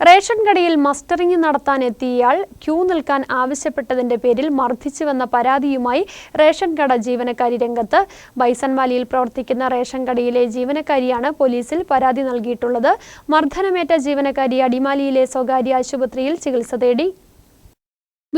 Ration കടയിൽ mustering നടത്താൻ എത്തിയയാൾ Q നിൽക്കാൻ ആവശ്യപ്പെട്ടതിന്റെ പേരിൽ മർദ്ദിച്ചുവെന്ന പരാതിയുമായി റേഷൻ കട ജീവനക്കാരി രംഗത്ത് ബൈസൺവാലിയിൽ പ്രവർത്തിക്കുന്ന റേഷൻ കടയിലെ ജീവനക്കാരിയാണ് പോലീസിൽ പരാതി നൽകിയിട്ടുള്ളത്. മർദ്ദനമേറ്റ ജീവനക്കാരി അടിമാലിയിലെ സ്വകാര്യ ആശുപത്രിയിൽ ചികിത്സ തേടി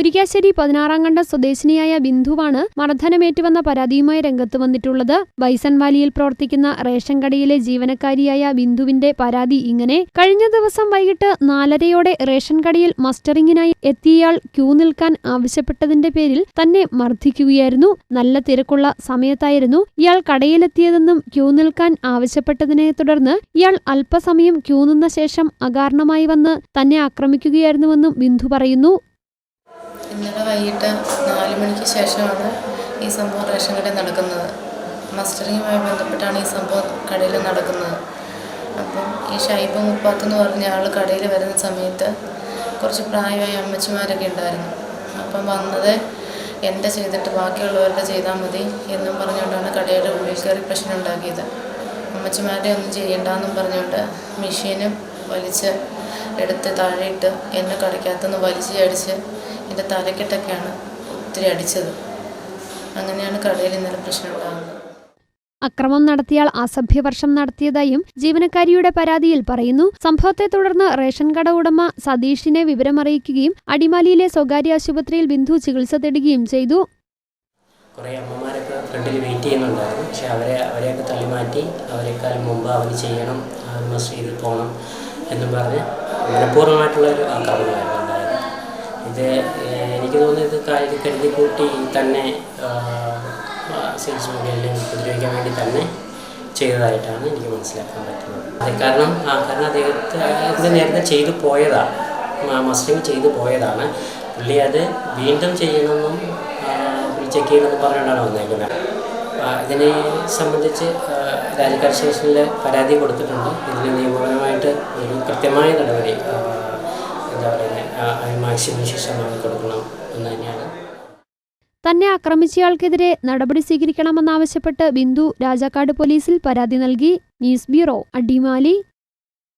മുരിക്കാശ്ശേരി പതിനാറാം കണ്ട സ്വദേശിനിയായ ബിന്ദുവാണ് മർദ്ദനമേറ്റുവന്ന പരാതിയുമായി രംഗത്ത് വന്നിട്ടുള്ളത്. ബൈസൺവാലിയിൽ പ്രവർത്തിക്കുന്ന റേഷൻ കടയിലെ ജീവനക്കാരിയായ ബിന്ദുവിന്റെ പരാതി ഇങ്ങനെ. കഴിഞ്ഞ ദിവസം വൈകിട്ട് നാലരയോടെ റേഷൻ കടയിൽ മസ്റ്ററിംഗിനായി എത്തിയയാൾ ക്യൂ നിൽക്കാൻ ആവശ്യപ്പെട്ടതിന്റെ പേരിൽ തന്നെ മർദ്ദിക്കുകയായിരുന്നു. നല്ല തിരക്കുള്ള സമയത്തായിരുന്നു ഇയാൾ കടയിലെത്തിയതെന്നും ക്യൂ നിൽക്കാൻ ആവശ്യപ്പെട്ടതിനെ തുടർന്ന് ഇയാൾ അല്പസമയം ക്യൂ നിന്ന ശേഷം അകാരണമായി വന്ന് തന്നെ ആക്രമിക്കുകയായിരുന്നുവെന്നും ബിന്ദു പറയുന്നു. വൈകിട്ട് നാല് മണിക്ക് ശേഷമാണ് ഈ സംഭവം റേഷൻ കടയിൽ നടക്കുന്നത്. മസ്റ്ററിങ്ങുമായി ബന്ധപ്പെട്ടാണ് ഈ സംഭവം കടയിൽ നടക്കുന്നത്. അപ്പം ഈ ഷൈബ് മുപ്പാത്ത് എന്ന് പറഞ്ഞ ആൾ കടയിൽ വരുന്ന സമയത്ത് കുറച്ച് പ്രായമായ അമ്മച്ചിമാരൊക്കെ ഉണ്ടായിരുന്നു. അപ്പം വന്നത് എന്റെ ചെയ്തിട്ട് ബാക്കിയുള്ളവരുടെ ചെയ്താൽ മതി എന്നും പറഞ്ഞുകൊണ്ടാണ് കടയുടെ ഉള്ളിൽ കയറി പ്രശ്നം ഉണ്ടാക്കിയത്. അമ്മച്ചിമാരുടെ ഒന്നും ചെയ്യണ്ടെന്നും പറഞ്ഞുകൊണ്ട് മെഷീനും വലിച്ച് എടുത്ത് താഴെയിട്ട് എന്നെ കടയ്ക്കകത്തുനിന്ന് വലിച്ച് അടിച്ച് എന്റെ തലക്കെട്ടൊക്കെയാണ് ഒത്തിരി അടിച്ചത്. അങ്ങനെയാണ് കടയിൽ ഇന്നലെ പ്രശ്നം ഉണ്ടാകുന്നത്. അക്രമം നടത്തിയാൽ അസഭ്യവർഷം നടത്തിയതായും ജീവനക്കാരിയുടെ പരാതിയിൽ പറയുന്നു. സംഭവത്തെ തുടർന്ന് റേഷൻ കട ഉടമ സതീഷിനെ വിവരമറിയിക്കുകയും അടിമാലിയിലെ സ്വകാര്യ ആശുപത്രിയിൽ ബിന്ദു ചികിത്സ തേടുകയും ചെയ്തു. കുറേ അമ്മമാരൊക്കെ ഫ്രണ്ടിൽ വെയിറ്റ് ചെയ്യുന്നുണ്ടായിരുന്നു. പക്ഷെ അവരെ അവരെയൊക്കെ തള്ളിമാറ്റി അവരെക്കാൾ മുമ്പ് അവർ ചെയ്യണം ചെയ്ത് പോകണം എന്ന് പറഞ്ഞ് മനഃപൂർവമായിട്ടുള്ള ഒരു ആക്രമണമായിരുന്നു. ഇത് എനിക്ക് തോന്നുന്നത് ഇത് ക- ഇത് കരുതി കൂട്ടി തന്നെ സെയിൽസ് മൊബൈലിനെ ഉപദ്രവിക്കാൻ വേണ്ടി തന്നെ ചെയ്തതായിട്ടാണ് എനിക്ക് മനസ്സിലാക്കാൻ പറ്റുന്നത്. കാരണം കാരണം അദ്ദേഹത്തെ ഇത് നേരത്തെ ചെയ്തു പോയതാണ് മസ്ലിം ചെയ്തു പോയതാണ്. പുള്ളി അത് വീണ്ടും ചെയ്യണമെന്നും ചെക്ക് ചെയ്യണമെന്ന് പറഞ്ഞുകൊണ്ടാണ് വന്നേക്കുന്നത്. ഇതിനെ സംബന്ധിച്ച് രാജക്കാട് സ്റ്റേഷനിൽ പരാതി കൊടുത്തിട്ടുണ്ട്. ഇതിന് നിയമപരമായിട്ട് ഒരു കൃത്യമായ നടപടി തന്നെ ആക്രമിച്ചയാൾക്കെതിരെ നടപടി സ്വീകരിക്കണമെന്നാവശ്യപ്പെട്ട് ബിന്ദു രാജാക്കാട് പോലീസിൽ പരാതി നൽകി. News bureau Adimali.